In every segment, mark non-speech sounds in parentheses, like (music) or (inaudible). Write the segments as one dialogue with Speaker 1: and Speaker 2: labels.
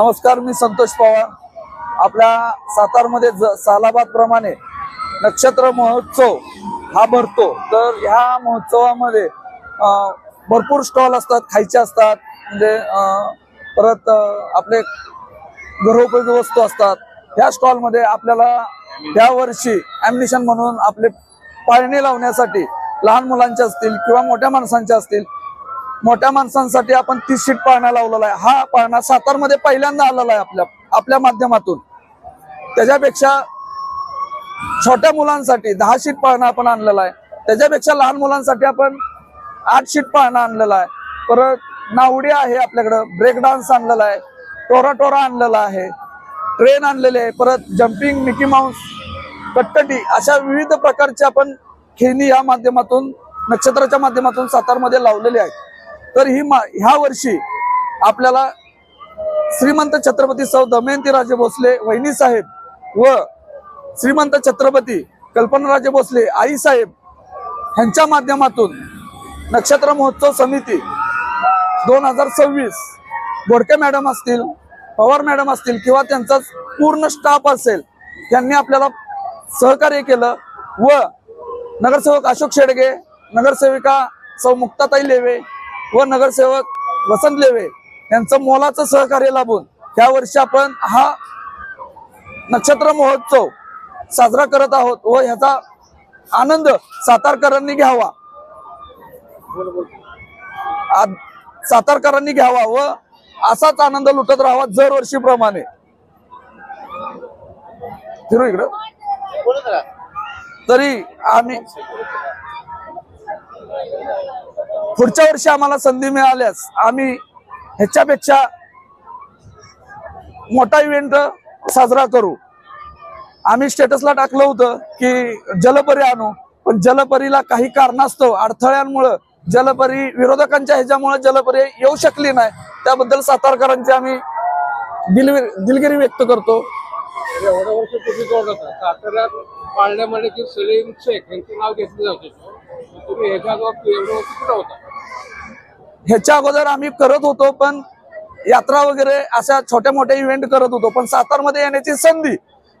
Speaker 1: नमस्कार मी संतोष पवार. आपल्या सातारमध्ये ज सालाबाद प्रमाणे नक्षत्र महोत्सव हा भरतो. तर ह्या महोत्सवामध्ये भरपूर स्टॉल असतात खायचे असतात. म्हणजे परत आपले घरोपयोगी वस्तू असतात. ह्या स्टॉलमध्ये आपल्याला या वर्षी ॲम्युनिशन म्हणून आपले पाळणे लावण्यासाठी लहान मुलांचे असतील किंवा मोठ्या माणसांचे असतील मोठ्या माणसांसाठी आपण तीस सीट पाळणा लावलेला आहे. हा पाळणा सातारमध्ये पहिल्यांदा आलेला आहे आपल्या आपल्या माध्यमातून. त्याच्यापेक्षा छोट्या मुलांसाठी दहा सीट पाळणा आपण आणलेला आहे. त्याच्यापेक्षा लहान मुलांसाठी आपण आठ सीट पाळणा आणलेला आहे. परत नावडी आहे आपल्याकडं ब्रेक डान्स आणलेला आहे टोरा टोरा आणलेला आहे ट्रेन आणलेले आहे परत जम्पिंग मिकी माऊस कट्टटी अशा विविध प्रकारचे आपण खेळणी या माध्यमातून नक्षत्राच्या माध्यमातून सातारमध्ये लावलेले आहेत. तर ही मा ह्या वर्षी आपल्याला श्रीमंत छत्रपती सौ दमयंती राजे भोसले वहिनी साहेब व श्रीमंत छत्रपती कल्पनाराजे भोसले आई साहेब ह्यांच्या माध्यमातून नक्षत्र महोत्सव समिती दोन हजार सव्वीस बोडके मॅडम असतील पवार मॅडम असतील किंवा त्यांचा पूर्ण स्टाफ असेल त्यांनी आपल्याला सहकार्य केलं व नगरसेवक अशोक शेडगे नगरसेविका सौ मुक्ताताई लेवे व नगरसेवक वसंत लेवे यांचं मोलाचं सहकार्य लाभून या वर्षी आपण हा नक्षत्र महोत्सव साजरा करत आहोत व ह्याचा आनंद सातारकरांनी घ्यावा. सातारकरांनी घ्यावा व असाच आनंद लुटत राहावा दरवर्षीप्रमाणे. फिरू इकडं. तरी आम्ही पुढच्या वर्षी आम्हाला संधी मिळाल्यास आम्ही ह्याच्यापेक्षा मोठा इव्हेंट साजरा करू. आम्ही स्टेटसला टाकलं होतं की जलपरी आणू पण जलपरीला काही कारणास्तव अडथळ्यांमुळं जलपरी विरोधकांच्या ह्याच्यामुळे जलपरी येऊ शकली नाही. त्याबद्दल सातारकरांची आम्ही दिलगिरी दिलगिरी व्यक्त करतो.
Speaker 2: एवढ्या वर्ष तुम्ही साताऱ्यात पाळण्यामध्ये जे सलीम शेख यांचं नाव घेतलं जात तुम्ही ह्याच्या एवढ्या वर्ष कुठं होता?
Speaker 1: ह्याच्या अगोदर आम्ही करत होतो पण यात्रा वगैरे अशा छोट्या मोठ्या इव्हेंट करत होतो पण सातारमध्ये येण्याची संधी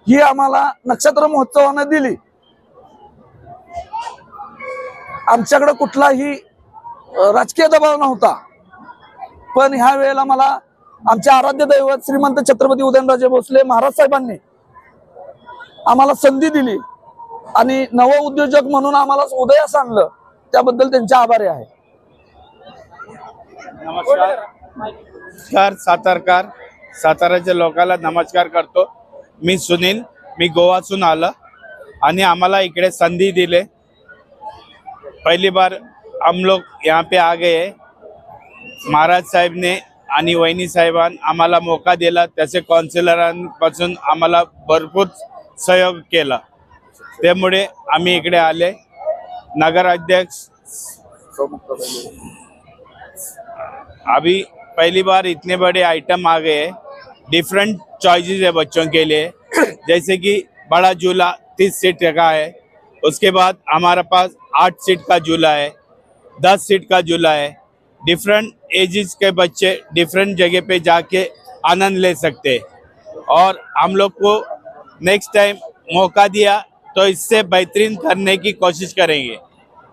Speaker 1: ही आम्हाला नक्षत्र महोत्सवानं दिली. आमच्याकडे कुठलाही राजकीय दबाव नव्हता. पण ह्या वेळेला मला आमचे आराध्य दैवत श्रीमंत छत्रपती उदयनराजे भोसले महाराज साहेबांनी आम्हाला संधी दिली. आणि नव उद्योजक म्हणून आम्हाला उदयास आणलं. त्याबद्दल त्यांचे आभारी आहे.
Speaker 3: नमस्कार. सर सातारकार. साताराच्या लोकांना नमस्कार करतो. मी सुनील मी गोवासून आलं आणि आम्हाला इकडे संधी दिले. पहली बार हम लोग यहाँ पे आ गए. महाराज साहेबने आणि वहिनी साहेबान आम्हाला मोका दिला. त्याचे कॉन्सिलरांपासून आम्हाला भरपूर सहयोग केला. त्यामुळे आम्ही इकडे आले. नगराध्यक्ष अभी पहली बार इतने बड़े आइटम आ गए डिफरेंट चॉइसेस है बच्चों के लिए। (coughs) जैसे कि बड़ा झूला तीस सीट का है। उसके बाद हमारे पास आठ सीट का झूला है। दस सीट का झूला है। डिफरेंट एजेस के बच्चे डिफरेंट जगह पे जाके आनंद ले सकते और हम लोग को नेक्स्ट टाइम मौका दिया तो इससे बेहतरीन करने की कोशिश करेंगे।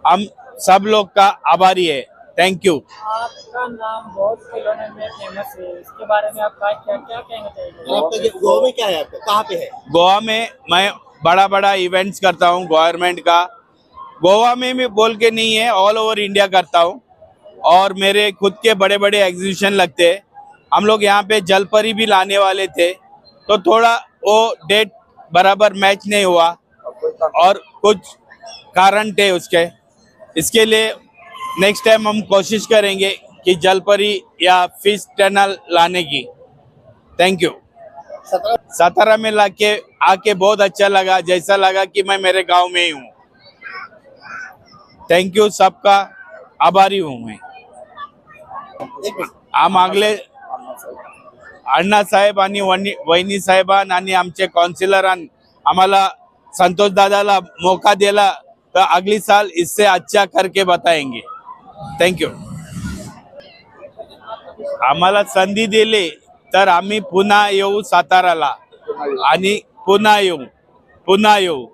Speaker 3: हम सब लोग का आभारी है। थैंक यू
Speaker 4: आपका नाम बहुत खिलौने में फ़ेमस है। इसके बारे में आप क्या क्या कहना चाहेंगे?
Speaker 5: गोवा में क्या है आपका? कहाँ पे है?
Speaker 3: गोवा में मैं बड़ा बड़ा इवेंट्स करता हूँ गवर्नमेंट का। गोवा में भी बोल के नहीं है ऑल ओवर इंडिया करता हूँ। और मेरे खुद के बड़े बड़े एग्जीबिशन लगते हैं। हम लोग यहाँ पे जलपरी भी लाने वाले थे। तो थोड़ा वो डेट बराबर मैच नहीं हुआ। और कुछ कारण थे उसके। इसके लिए नेक्स्ट टाइम हम कोशिश करेंगे कि जलपरी या फ़िश टनल लाने की। थैंक यू सतारा में लाके, आके बहुत अच्छा लगा। जैसा लगा कि मैं मेरे गाँव में ही हूँ। थैंक यू सबका। आभारी हूँ मैं। हम मागले अण्णा साहेब आणि वनी- वहिनी साहेबान आमचे काउन्सिलरान आम्हाला संतोष दादाला मौका दिला तो अगली साल इससे अच्छा करके बताएँगे। थँक्यू आम्हाला संधी दिली तर आम्ही पुन्हा येऊ साताराला आणि पुन्हा येऊ पुन्हा येऊ.